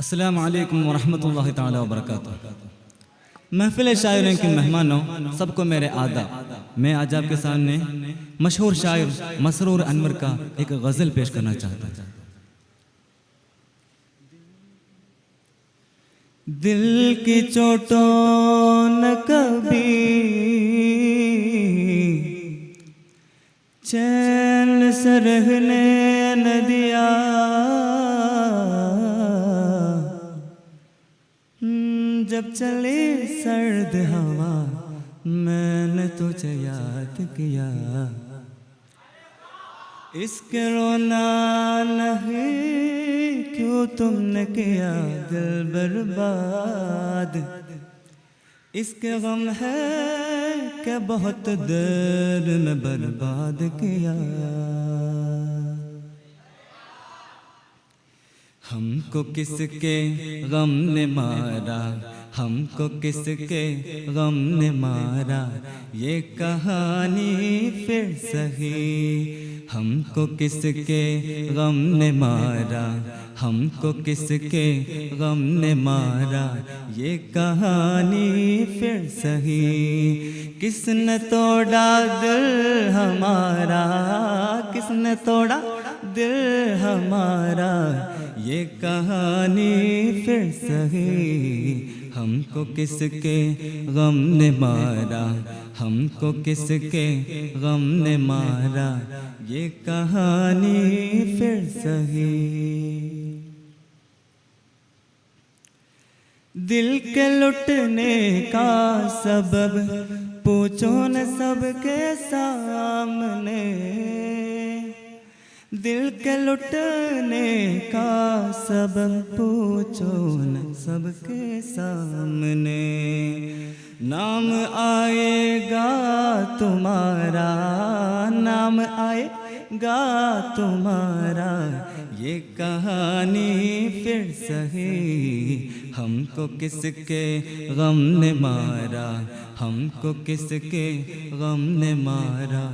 السلام علیکم ورحمۃ اللہ تعالی وبرکاتہ۔ محفل شاعروں کے مہمانوں، سب کو میرے آداب۔ میں آج آپ کے سامنے مشہور شاعر مسرور انور کا ایک غزل پیش کرنا چاہتا ہوں۔ دل کی چوٹوں نہ کبھی چین سرہنے نہ دیا۔ جب چلی سرد ہوا، میں نے تجھے یاد کیا۔ اس کے رونا نہیں، کیوں تم نے کیا دل برباد؟ اس کے غم ہے کہ بہت دیر میں برباد کیا۔ ہم کو کس کے غم نے مارا؟ ہم کو کس کے غم نے مارا؟ یہ کہانی پھر سہی ہم کو کس کے غم نے مارا؟ ہم کو کس کے غم نے مارا؟ یہ کہانی پھر سہی کس نے توڑا دل ہمارا؟ کس نے توڑا دل ہمارا؟ یہ کہانی پھر سہی ہم کو کس کے غم نے مارا؟ ہم کو کس کے غم نے مارا؟ یہ کہانی پھر سہی دل کے لٹنے کا سبب پوچھو نہ سب کے سامنے۔ دل کے لٹنے کا سبب پوچھو نہ سب کے سامنے۔ نام آئے گا تمہارا، نام آئے گا تمہارا۔ یہ کہانی پھر سہی ہم کو کس کے غم نے مارا؟ ہم کو کس کے غم نے مارا؟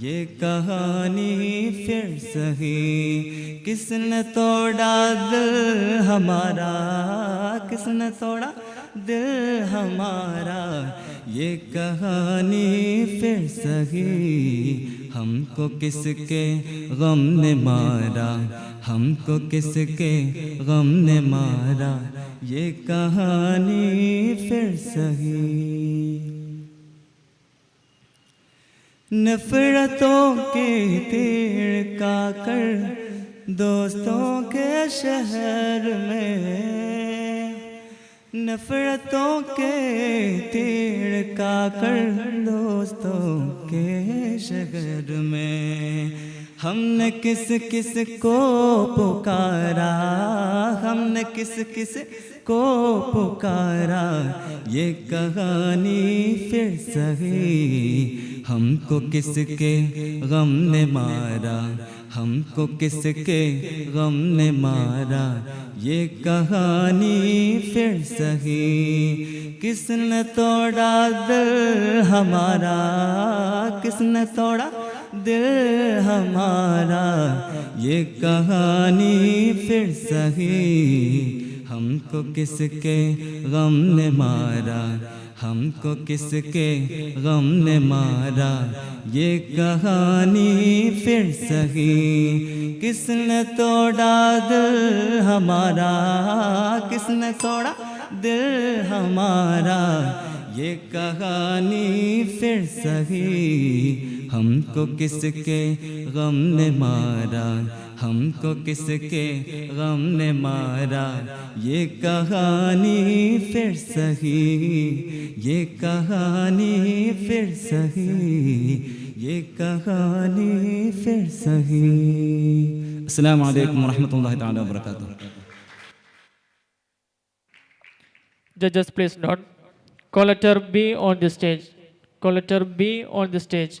یہ کہانی پھر سہی کس نے توڑا دل ہمارا؟ کس نے توڑا دل ہمارا؟ یہ کہانی پھر سہی ہم کو کس کے غم نے مارا؟ ہم کو کس کے غم نے مارا؟ یہ کہانی پھر سہی نفرتوں کے تیر کا کر دوستوں کے شہر میں۔ نفرتوں کے تیر کا کر دوستوں کے شہر میں۔ ہم نے کس کس کو پکارا؟ ہم نے کس کس کو پکارا؟ یہ کہانی پھر سہی ہم کو کس کے غم نے مارا؟ ہم کو کس کے غم نے مارا؟ یہ کہانی پھر سہی کس نے توڑا دل ہمارا؟ کس نے توڑا دل ہمارا، یہ کہانی پھر سہی ہم کو کس کے غم نے مارا؟ ہم کو کس کے غم نے مارا؟ یہ کہانی پھر سہی کس نے توڑا دل ہمارا؟ کس نے توڑا دل ہمارا؟ یہ کہانی پھر سہی ہم کو کس کے غم نے مارا ہم کو کس کے غم نے مارا یہ کہانی پھر سہی یہ کہانی پھر سہی یہ کہانی پھر سہی السلام علیکم ورحمۃ اللہ تعالی وبرکاتہ Judges, please note. Collector B on the stage. Collector B on the stage.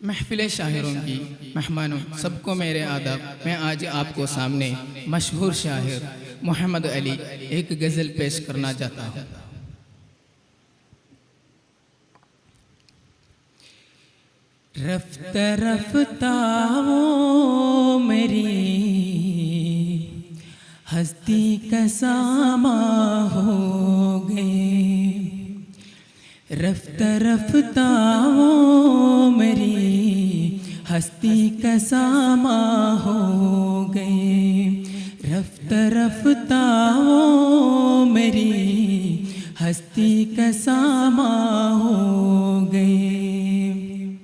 محفل شاعروں کی، مہمانوں، سب کو میرے آداب، میں آج آپ کو سامنے مشہور شاعر محمد علی ایک غزل پیش کرنا چاہتا ہوں۔ رفت رفتہ وہ میری ہستی کا ساما ہو گئے۔ رفت رفتہ وہ میری ہستی کا ساما ہو گئے۔ رفت رفتہ وہ میری ہستی کا ساما ہو گئے۔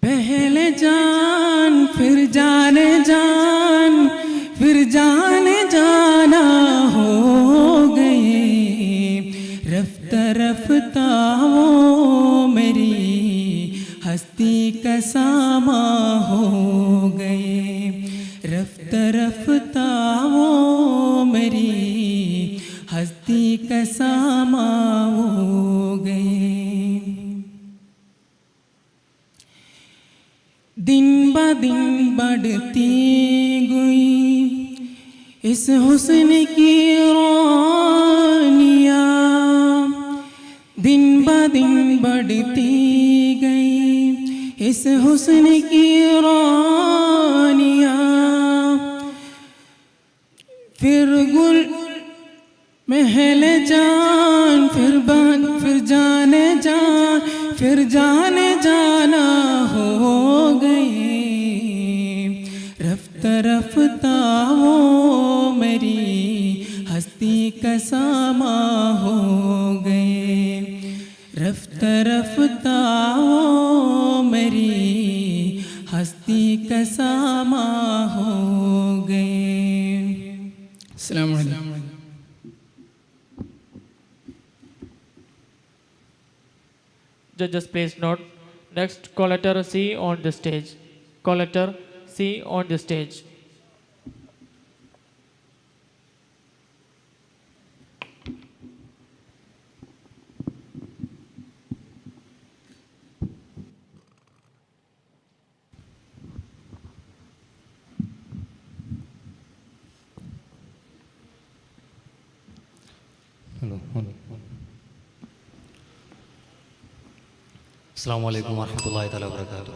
پہلے جان ہستی کا ساما ہو۔ پھر جانے جانا ہو گئے رفت رفتہ وہ میری ہستی کا ساما ہو گئے رفت رفتہ وہ میری ہستی کا ساما ہو گئے السلام علیکم۔ Judges, please note. Next, collector C on the stage. Collector C on the stage. السلام علیکم ورحمۃ اللہ تعالیٰ وبرکاتہ۔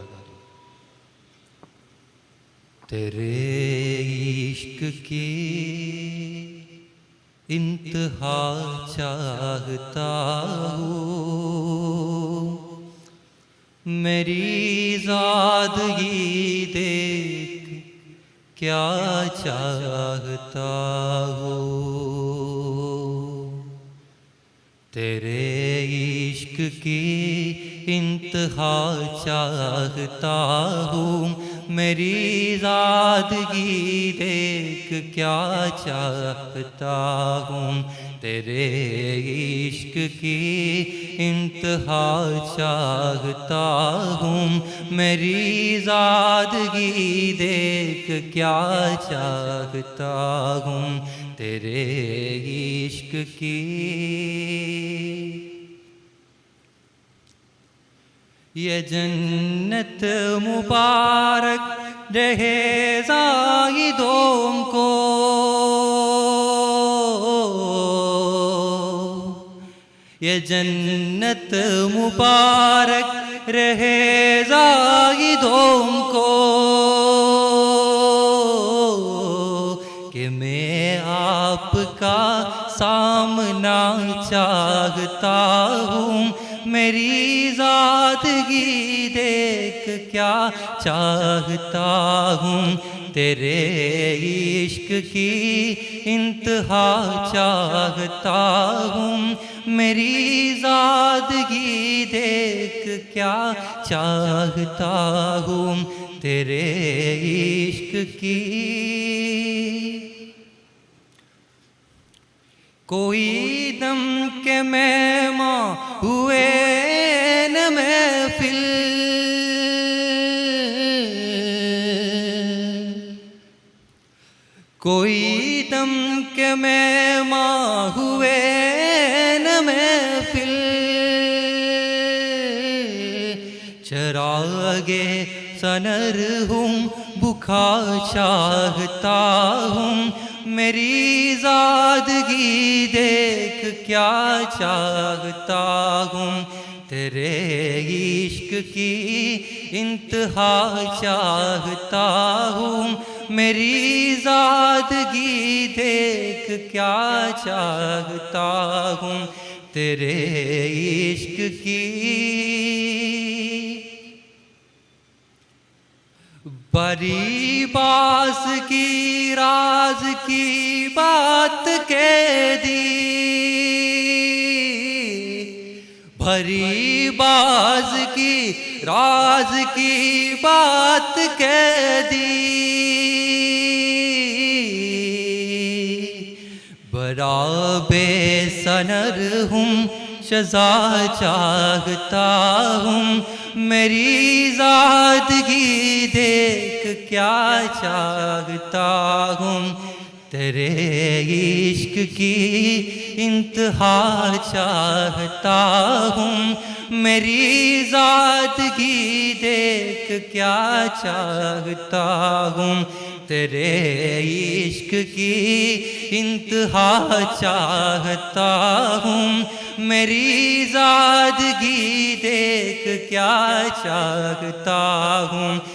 تیرے عشق کی انتہا چاہتا ہوں۔ میری زادگی دیکھ کیا چاہتا ہوں۔ تیرے عشق کی انتہا چاہتا ہوں۔ میری زادگی دیکھ کیا چاہتا ہوں۔ تیرے عشق کی انتہا چاہتا ہوں۔ میری زادگی دیکھ کیا چاہتا ہوں۔ تیرے عشق کی یہ جنت مبارک رہے زاہدوں کو یہ جنت مبارک رہے زاہدوں کو کہ میں آپ کا سامنا چاہتا ہوں میری زادگی دیکھ کیا چاہتا ہوں؟ تیرے عشق کی انتہا چاہتا ہوں۔ میری زادگی دیکھ کیا چاہتا ہوں؟ تیرے عشق کی۔ کوئی دم کے مہماں ہوئے کوئی دم کے مہماں ہوئے نہ محفل۔ چراغے سنر ہوں بکھا چاہتا ہوں۔ میری زادگی دیکھ کیا چاہتا ہوں۔ تیرے عشق کی انتہا چاہتا ہوں۔ میری زادگی دیکھ کیا چاہتا ہوں تیرے عشق کی؟ بری باس کی، راز کی بات کہہ دی۔ بھری باز کی راز کی بات کہہ دی۔ برا بے سنر ہوں، شزا چاہتا ہوں۔ میری زادگی دیکھ کیا چاہتا ہوں۔ تیرے عشق کی انتہا چاہتا ہوں۔ میری زادگی دیکھ کیا چاہتا ہوں۔ تیرے عشق کی انتہا چاہتا ہوں۔ میری زادگی دیکھ کیا چاہتا ہوں۔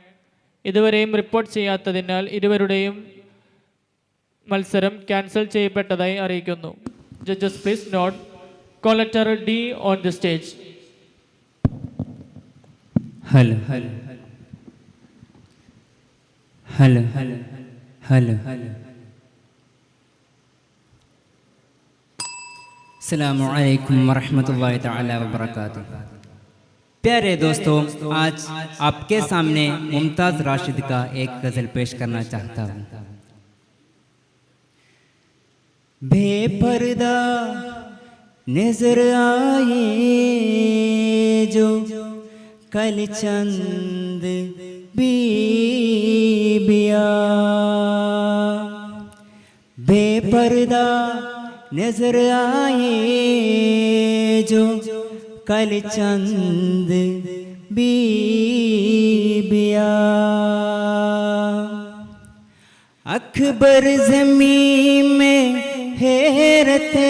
ഇതുവരെയും റിപ്പോർട്ട് ചെയ്യാത്തതിനാൽ ഇരുവരുടെയും മത്സരം ക്യാൻസൽ ചെയ്യപ്പെട്ടതായി അറിയിക്കുന്നു. Judges please note collator D on the stage hello hello hello hello hello hello അസ്സാം വലൈക്കും വാഹമത്തല്ലാ വാത്തു پیارے دوستوں آج آپ کے سامنے ممتاز راشد کا ایک غزل پیش کرنا چاہتا ہوں۔ بے پردہ نظر آئے جو کل چند بی بے پردہ نظر آئے جو کل چند بی بیا اکبر زمین میں حیرتے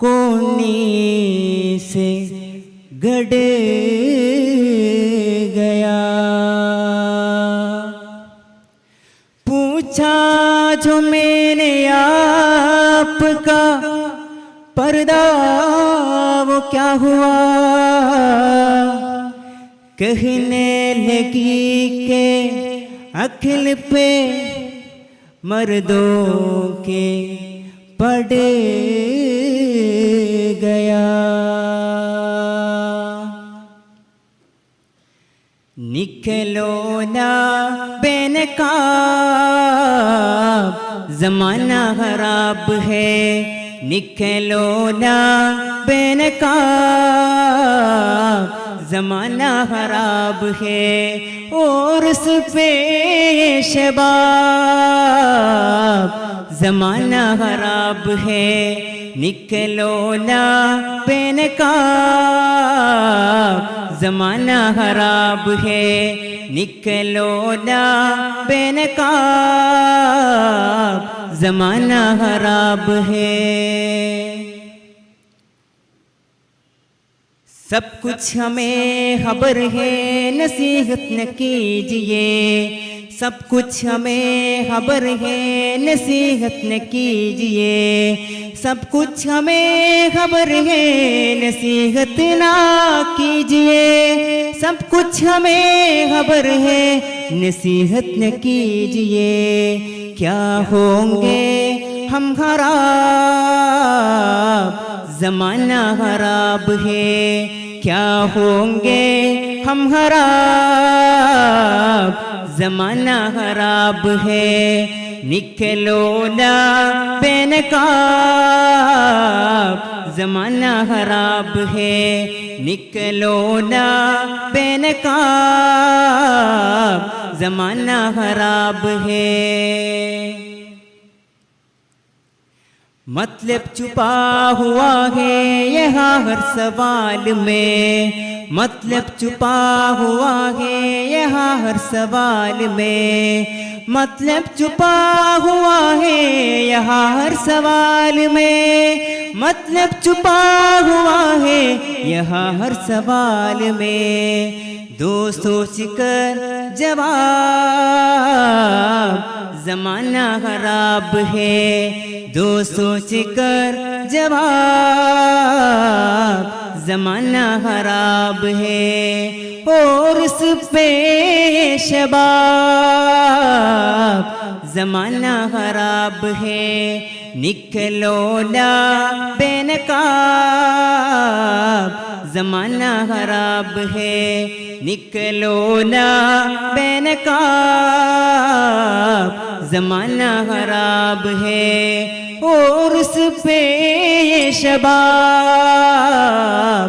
کونی سے گڑے پردہ، وہ کیا ہوا؟ کہنے لگی کہ عقل پہ مردوں کے پڑ گیا۔ نکلو نا بے نقاب زمانہ خراب ہے۔ نکلو نا بے زمانہ خراب ہے اور اس پہ شباب، زمانہ خراب ہے۔ نکلو نا بے زمانہ خراب ہے۔ نکلو نا بے زمانہ خراب ہے۔ سب کچھ ہمیں خبر ہے نصیحت نہ کیجیے۔ سب کچھ ہمیں خبر ہے، نصیحت نہ کیجیے۔ سب کچھ ہمیں خبر ہے، نصیحت نہ کیجیے۔ سب کچھ ہمیں خبر ہے، نصیحت نہ کیجیے۔ کیا ہوں گے ہم خراب؟ زمانہ خراب ہے۔ کیا ہوں گے ہم خراب؟ زمانہ خراب ہے۔ نکلو نا بے نقاب زمانہ خراب ہے۔ نکلو نا بے نقاب زمانہ خراب ہے۔ مطلب چھپا ہوا ہے یہاں ہر سوال میں۔ مطلب چھپا ہوا ہے یہاں ہر سوال میں۔ مطلب چھپا ہوا ہے یہاں ہر سوال میں۔ مطلب چھپا ہوا ہے یہاں ہر سوال میں۔ دو سوچ کر جواب، زمانہ خراب ہے۔ دو سوچ کر جواب زمانہ خراب ہے اور اس پہ شباب زمانہ خراب ہے نکلو نا بے نقاب زمانہ خراب ہے۔ نکلو نا بے نقاب زمانہ خراب ہے۔ اور اس پہ شباب۔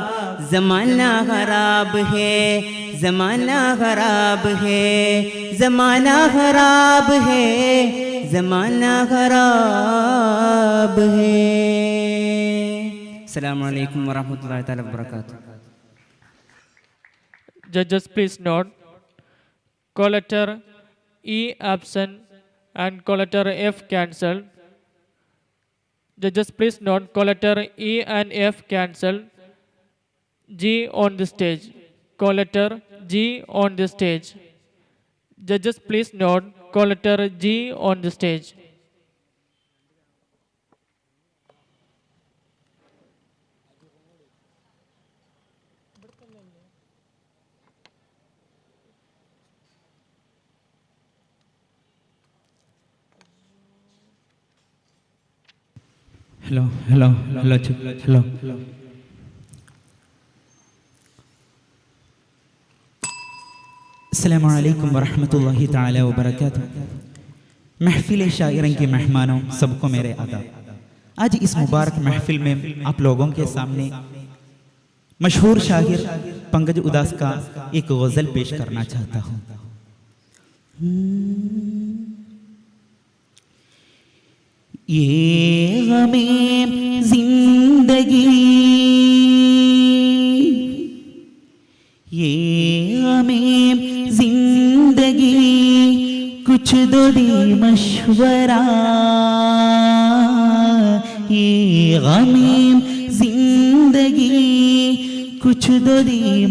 زمانہ خراب ہے۔ زمانہ خراب ہے۔ زمانہ خراب ہے۔ زمانہ خراب ہے۔ السلام علیکم ورحمۃ اللہ تعالی وبرکاتہ ججز پلیز نوٹ کولیٹر ای ایبسن کو کولیٹر ایف کینسل ججز please note کولیٹر E and F cancel G on the stage کولیٹر G on the stage ججز please note کولیٹر G on the stage Hello, hello, hello, check, hello. السلام علیکم ورحمۃ اللہ تعالی وبرکاتہ محفل شاعرن کے مہمانوں سب کو میرے آداب آج اس مبارک محفل میں آپ لوگوں کے سامنے مشہور شاعر پنکج اداس کا ایک غزل پیش کرنا چاہتا ہوں یہ غم زندگی یہ غم زندگی کچھ دو دی مشورہ یہ غم زندگی کچھ دو دی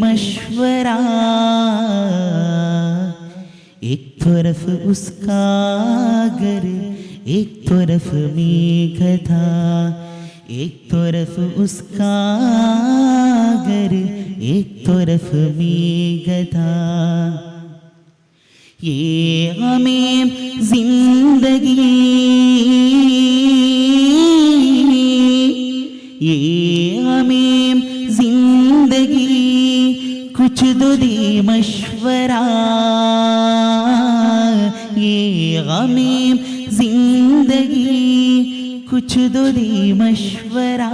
زندگی یہ غمیم زندگی کچھ دو دی مشورہ. یہ غمیم زندگی کچھ دو دی مشورہ.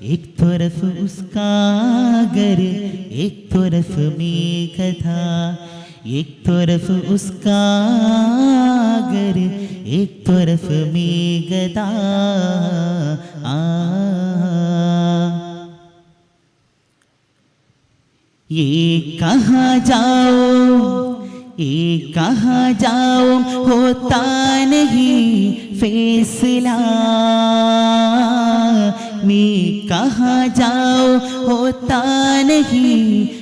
ایک طرف اس کا گر ایک طرف میں کتھا ایک طرف اس کا گر ایک طرف میگتا یہ کہاں جاؤ؟ یہ کہاں جاؤ؟ ہوتا نہیں فیصلہ۔ میں کہاں جاؤ؟ ہوتا نہیں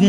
کا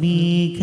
میگھ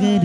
اس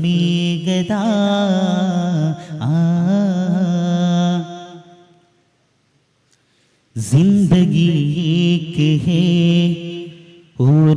میگھ تھا زندگی ایک ہے اور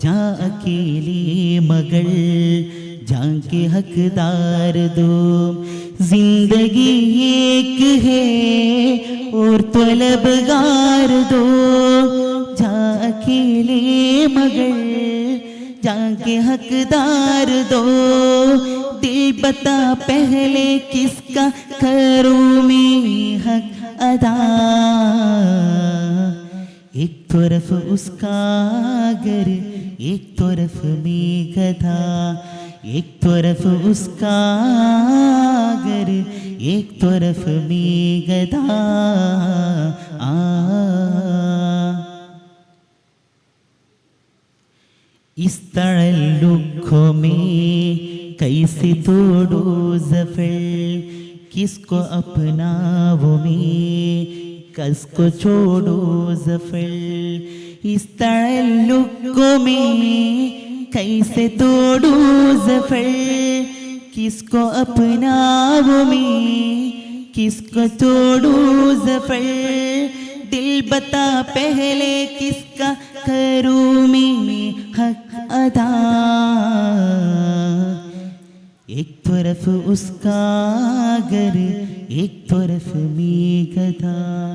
جا اکیلی مگر جان کے حقدار دو۔ زندگی ایک ہے اور طلب گار دو۔ جا اکیلی مگر جان کے حقدار دو۔ دل بتا پہلے کس کا کروں میں حق ادا۔ ایک طرف اس کا گرد ایک طرف میں گدا ایک طرف اس کا گر ایک طرف میں گدا اس تعلق میں کیسے توڑو زفر؟ کس کو اپنا وہ میں؟ کس کو چھوڑو زفر؟ اس تعلقوں میں کیسے توڑو زفر کس کو اپنا وہ میں کس کو توڑو زفر دل بتا پہلے کس کا کرو میں حق ادا؟ ایک طرف اس کا گر ایک طرف میں گدا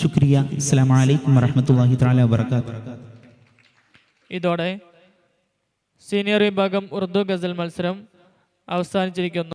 ശുക്രിയ അസ്സലാം വലൈക്കും വറഹമത്തല്ലാഹി തആല വബറകാത്ത് ഇതോടെ സീനിയർ വിഭാഗം ഉറുദു ഗസൽ മത്സരം അവസാനിച്ചിരിക്കുന്നു.